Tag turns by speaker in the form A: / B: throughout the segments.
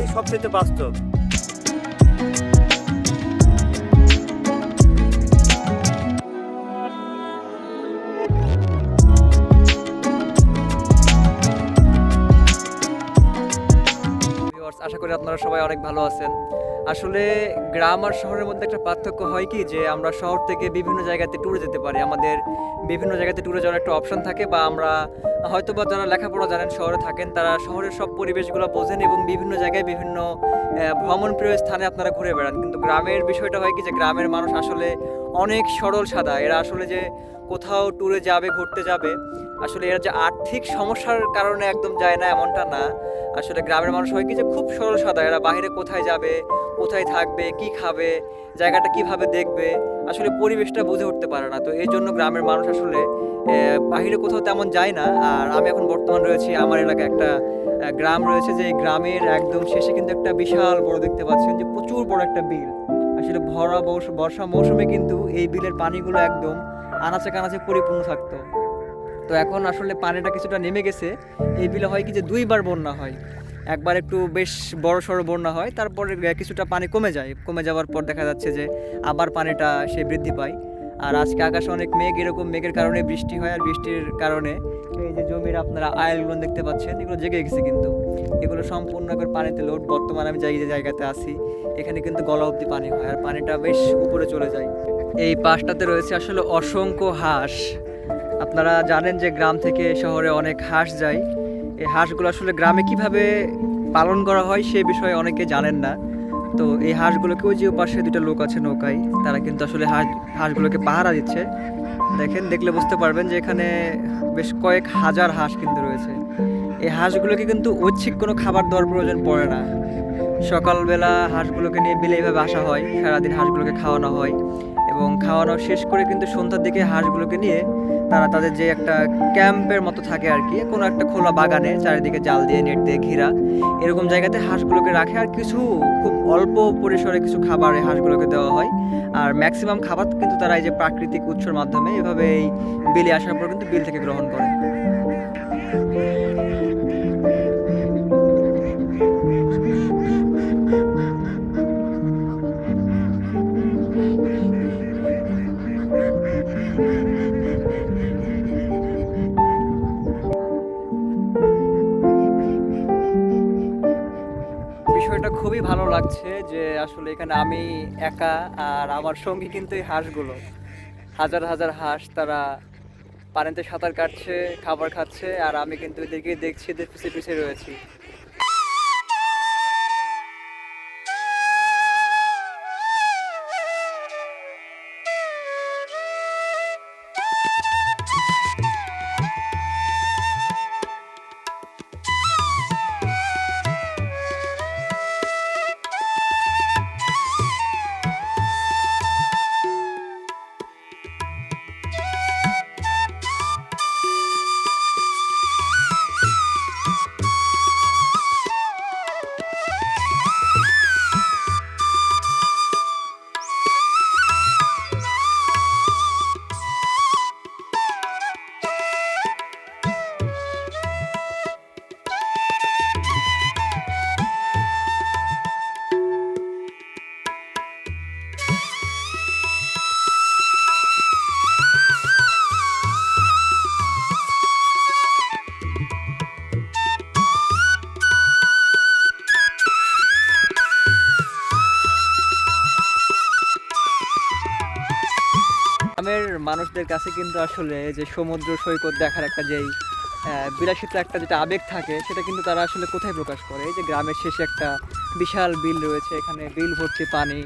A: এটাই সবচেয়ে বাস্তব।
B: Viewers, আশা করি আপনারা সবাই অনেক ভালো আছেন। আসলে গ্রাম আর শহরের মধ্যে একটা পার্থক্য হয় কি যে আমরা শহর থেকে বিভিন্ন জায়গাতে ট্যুরে যেতে পারি। আমাদের বিভিন্ন জায়গাতে ট্যুরে যাওয়ার একটা অপশন থাকে বা আমরা হয়তো বা যারা লেখাপড়া জানেন শহরে থাকেন তারা শহরের সব পরিবেশগুলো বোঝেন এবং বিভিন্ন জায়গায় বিভিন্ন ভ্রমণপ্রিয় স্থানে আপনারা ঘুরে বেড়ান। কিন্তু গ্রামের বিষয়টা হয় কি যে গ্রামের মানুষ আসলে অনেক সরল সাদা। এরা আসলে যে কোথাও ট্যুরে যাবে, ঘুরতে যাবে, আসলে এরা যে আর্থিক সমস্যার কারণে একদম যায় না, এমনটা না। আসলে গ্রামের মানুষ হয় কি যে খুব সরল সাদা। এরা বাইরে কোথায় যাবে, কোথায় থাকবে, কি খাবে, জায়গাটা কীভাবে দেখবে, আসলে পরিবেশটা বুঝে উঠতে পারে না। তো এই জন্য গ্রামের মানুষ আসলে বাইরে কোথাও তেমন যায় না। আর আমি এখন বর্তমান রয়েছি, আমার এলাকায় একটা গ্রাম রয়েছে যে গ্রামের একদম শেষে কিন্তু একটা বিশাল বড় দেখতে পাচ্ছেন যে প্রচুর বড় একটা বিল। আসলে ভরা বর্ষা মৌসুমে কিন্তু এই বিলের পানিগুলো একদম আনাচে কানাচে পরিপূর্ণ থাকতো। তো এখন আসলে পানিটা কিছুটা নেমে গেছে। এই বিলে হয় কি যে দুইবার বন্যা হয়। একবার একটু বেশ বড় সড়ো বন্যা হয়, তারপরে কিছুটা পানি কমে যায়। কমে যাওয়ার পর দেখা যাচ্ছে যে আবার পানিটা সে বৃদ্ধি পায়। আর আজকে আকাশে অনেক মেঘ, এরকম মেঘের কারণে বৃষ্টি হয় আর বৃষ্টির কারণে এই যে জমির আপনারা আয়লগুলো দেখতে পাচ্ছেন, এগুলো জেগে গেছে কিন্তু। এগুলো সম্পূর্ণ একবার পানিতে লোড, বর্তমানে আমি যাই যে জায়গাতে আছি, এখানে কিন্তু গলা অবধি পানি হয় আর পানিটা বেশ উপরে চলে যায়। এই পাশটাতে রয়েছে আসলে অসংখ্য হাঁস। আপনারা জানেন যে গ্রাম থেকে শহরে অনেক হাঁস যায়। এই হাঁসগুলো আসলে গ্রামে কীভাবে পালন করা হয় সে বিষয়ে অনেকে জানেন না। তো এই হাঁসগুলোকে, ওই যে পাশে দুটো লোক আছে নৌকায়, তারা কিন্তু আসলে হাঁস, হাঁসগুলোকে পাহারা দিচ্ছে। দেখেন, দেখলে বুঝতে পারবেন যে এখানে বেশ কয়েক হাজার হাঁস কিন্তু রয়েছে। এই হাঁসগুলোকে কিন্তু ঐচ্ছিক কোনো খাবার দেওয়ার প্রয়োজন পড়ে না। সকালবেলা হাঁসগুলোকে নিয়ে বিলে এইভাবে আসা হয়, সারাদিন হাঁসগুলোকে খাওয়ানো হয়। এবং খাওয়ানো শেষ করে কিন্তু সন্ধ্যার দিকে হাঁসগুলোকে নিয়ে তারা তাদের যে একটা ক্যাম্পের মতো থাকে আর কি, কোনো একটা খোলা বাগানে চারিদিকে জাল দিয়ে, নেট দিয়ে ঘেরা, এরকম জায়গাতে হাঁসগুলোকে রাখে আর কিছু খুব অল্প পরিসরে কিছু খাবার এই হাঁসগুলোকে দেওয়া হয়। আর ম্যাক্সিমাম খাবার কিন্তু তারা এই যে প্রাকৃতিক উৎসর মাধ্যমে এভাবে এই বিলে আসার পর কিন্তু বিল থেকে গ্রহণ করে। লাগছে যে আসলে এখানে আমি একা আর আমার সঙ্গী কিন্তু এই হাঁসগুলো। হাজার হাজার হাঁস তারা পানিতে সাঁতার কাটছে, খাবার খাচ্ছে, আর আমি কিন্তু এদেরকে দেখছি এদের পিছিয়ে পিছিয়ে রয়েছি। মানুষদের কাছে কিন্তু আসলে যে সমুদ্র সৈকত দেখার একটা যেই বিলাসিত একটা যেটা আবেগ থাকে, সেটা কিন্তু তারা আসলে কোথায় প্রকাশ করে? এই যে গ্রামের শেষে একটা বিশাল বিল রয়েছে, এখানে বিল ভর্তি পানি,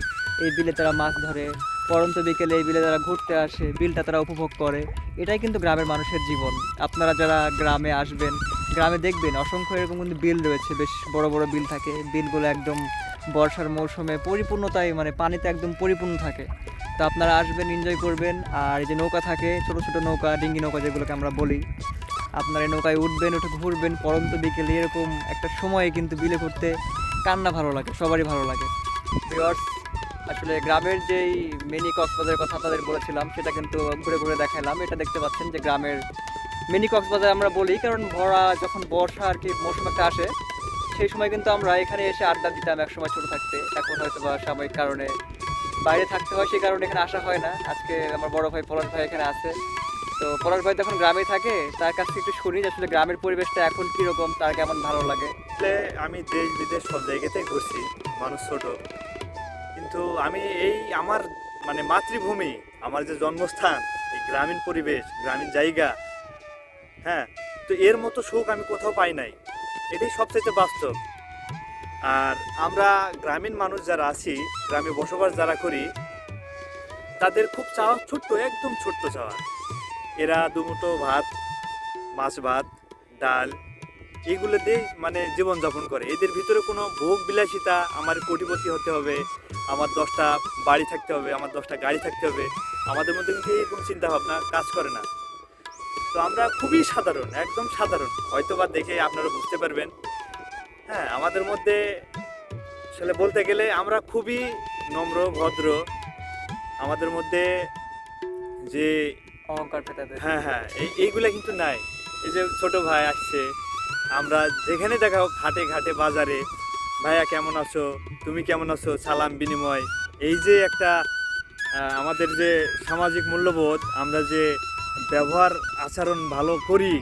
B: এই বিলে তারা মাছ ধরে। পরন্ত বিকেলে এই বিলে তারা ঘুরতে আসে, বিলটা তারা উপভোগ করে। এটাই কিন্তু গ্রামের মানুষের জীবন। আপনারা যারা গ্রামে আসবেন, গ্রামে দেখবেন, অসংখ্য এরকম কিন্তু বিল রয়েছে, বেশ বড় বড় বিল থাকে। বিলগুলো একদম বর্ষার মৌসুমে পরিপূর্ণতায় মানে পানিতে একদম পরিপূর্ণ থাকে। তো আপনারা আসবেন এনজয় করবেন। আর এই যে নৌকা থাকে ছোট ছোট নৌকা ডিঙ্গি নৌকা যেগুলোকে আমরা বলি আপনারা এই নৌকায় উঠবেন উঠে ঘুরবেন পরন্ত বিকেলে এরকম একটা সময়ে কিন্তু বিলে করতে কান্না ভালো লাগে সবারই ভালো লাগে। Viewers, আসলে গ্রামের যেই মিনি কক্সবাজারের কথা আপনাদের বলেছিলাম সেটা কিন্তু ঘুরে ঘুরে দেখালাম এটা দেখতে পাচ্ছেন যে গ্রামের মিনি কক্সবাজার আমরা বলি কারণ ভরা যখন বর্ষা আর কি মৌসুম একটা আসে সেই সময় কিন্তু আমরা এখানে এসে আড্ডা দিতাম একসময় ছোটো থাকতে এখন হয়তো বা সাময়িক কারণে বাইরে থাকতে হয় সেই কারণে এখানে আসা হয় না। আজকে আমার বড় ভাই পলাশ ভাই এখানে আছে। তো পলাশ ভাই তখন গ্রামে থাকে, তার কাছ থেকে একটু শুনি যে আসলে গ্রামের পরিবেশটা এখন কীরকম, তার কেমন ভালো লাগে।
A: আমি দেশ, বিদেশ সব জায়গাতেই ঘুরছি, মানুষ ছোট। কিন্তু আমি এই আমার মানে মাতৃভূমি, আমার যে জন্মস্থান, এই গ্রামীণ পরিবেশ, গ্রামীণ জায়গা হ্যাঁ তো এর মতো সুখ আমি কোথাও পাই নাই। এটাই সবচেয়ে বাস্তব। আর আমরা গ্রামীণ মানুষ যারা আছি, গ্রামে বসবাস যারা করি, তাদের খুব চাওয়া ছোট্ট, একদম ছোট্ট চাওয়া। এরা দুমুটো ভাত, মাছ ভাত, ডাল, এগুলো দিয়ে মানে জীবনযাপন করে। এদের ভিতরে কোনো ভোগ বিলাসিতা আমার কোটিপতি হতে হবে, আমার দশটা বাড়ি থাকতে হবে, আমার দশটা গাড়ি থাকতে হবে। আমাদের মধ্যে কিন্তু এরকম চিন্তা ভাবনা কাজ করে না। তো আমরা খুবই সাধারণ, একদম সাধারণ। হয়তো বা দেখে আপনারা বুঝতে পারবেন হ্যাঁ আমাদের মধ্যে আসলে বলতে গেলে আমরা খুবই নম্র ভদ্র। আমাদের মধ্যে যে
B: অহংকার
A: হ্যাঁ হ্যাঁ এই- এইগুলা কিন্তু নাই। এই যে ছোট ভাই আসছে আমরা যেখানে দেখা হোক ঘাটে ঘাটে বাজারে ভাইয়া কেমন আছো? তুমি কেমন আছো? সালাম বিনিময়। এই যে একটা আমাদের যে সামাজিক মূল্যবোধ আমরা যে ব্যবহার আচরণ ভালো করি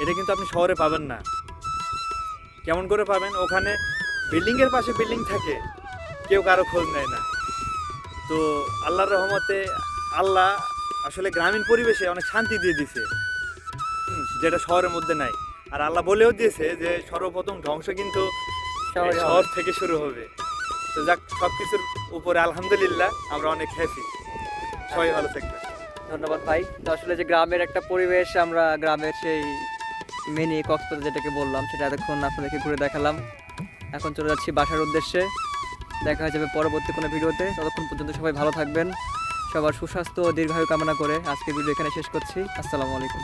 A: এটা কিন্তু আপনি শহরে পাবেন না। কেমন করে পাবেন? ওখানে বিল্ডিংয়ের পাশে বিল্ডিং থাকে। কেউ কারও খোঁজ নেয় না। তো আল্লাহর রহমতে আল্লাহ আসলে গ্রামীণ পরিবেশে অনেক শান্তি দিয়ে দিছে। যেটা শহরের মধ্যে নাই। আর আল্লাহ বলেও দিয়েছে যে সর্বপ্রথম ধ্বংস কিন্তু শহর থেকে শুরু হবে। তো যাক সব কিছুর উপরে আলহামদুলিল্লাহ আমরা অনেক হ্যাপি সবাই ভালো থাকবে
B: ধন্যবাদ ভাই। তো আসলে যে গ্রামের একটা পরিবেশ আমরা গ্রামের সেই মিনি কক্সবাজার যেটাকে বললাম, সেটা এতক্ষণ আপনাদেরকে ঘুরে দেখালাম। এখন চলে যাচ্ছি বাসার উদ্দেশ্যে। দেখা হয়ে যাবে পরবর্তী কোনো ভিডিওতে। ততক্ষণ পর্যন্ত সবাই ভালো থাকবেন, সবার সুস্বাস্থ্য ও দীর্ঘায়ু কামনা করে আজকে ভিডিও এখানে শেষ করছি। আসসালামু আলাইকুম।